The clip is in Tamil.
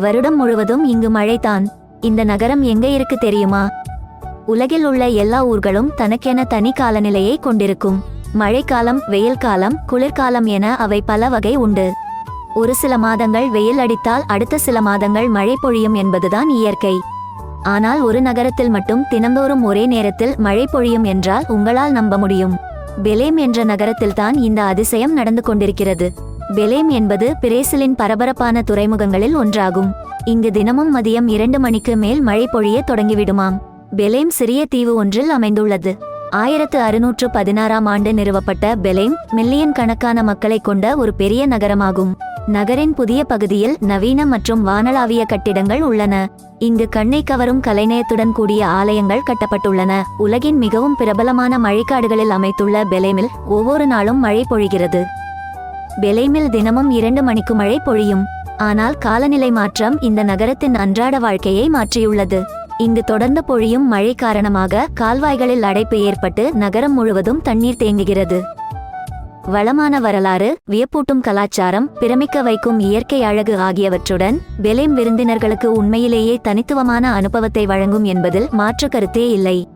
வருடம் முழுவதும் இங்கு மழைதான். இந்த நகரம் எங்க இருக்கு தெரியுமா? உலகில் உள்ள எல்லா ஊர்களும் தனக்கென தனி காலநிலையை கொண்டிருக்கும். மழைக்காலம் வெயில் காலம் குளிர்காலம் என அவை பல வகை உண்டு. ஒரு சில மாதங்கள் வெயில் அடித்தால் அடுத்த சில மாதங்கள் மழை பொழியும் என்பதுதான் இயற்கை. ஆனால் ஒரு நகரத்தில் மட்டும் தினந்தோறும் ஒரே நேரத்தில் மழை பொழியும் என்றால் உங்களால் நம்ப முடியும். பெலேம் என்ற நகரத்தில்தான் இந்த அதிசயம் நடந்து கொண்டிருக்கிறது. பெலேம் என்பது பிரேசிலின் பரபரப்பான துறைமுகங்களில் ஒன்றாகும். இங்கு தினமும் மதியம் இரண்டு மணிக்கு மேல் மழை பொழிய தொடங்கிவிடுமாம். பெலேம் சிறிய தீவு ஒன்றில் அமைந்துள்ளது. ஆயிரத்து அறுநூற்று பதினாறாம் ஆண்டு நிறுவப்பட்ட பெலேம் மில்லியன் கணக்கான மக்களை கொண்ட ஒரு பெரிய நகரமாகும். நகரின் புதிய பகுதியில் நவீன மற்றும் வானளாவிய கட்டிடங்கள் உள்ளன. இங்கு கண்ணை கவரும் கலைநயத்துடன் கூடிய ஆலயங்கள் கட்டப்பட்டுள்ளன. உலகின் மிகவும் பிரபலமான மழைக்காடுகளில் அமைத்துள்ள பெலேமில் ஒவ்வொரு நாளும் மழை பொழிகிறது. பெலைமில் தினமும் இரண்டு மணிக்கு மழை பொழியும். ஆனால் காலநிலை மாற்றம் இந்த நகரத்தின் அன்றாட வாழ்க்கையை மாற்றியுள்ளது. இங்கு தொடர்ந்து பொழியும் மழை காரணமாக கால்வாய்களில் அடைப்பு ஏற்பட்டு நகரம் முழுவதும் தண்ணீர் தேங்குகிறது. வளமான வரலாறு வியப்பூட்டும் கலாச்சாரம் பிரமிக்க வைக்கும் இயற்கை அழகு ஆகியவற்றுடன் பெலேம் விருந்தினர்களுக்கு உண்மையிலேயே தனித்துவமான அனுபவத்தை வழங்கும் என்பதில் மாற்று கருத்தே இல்லை.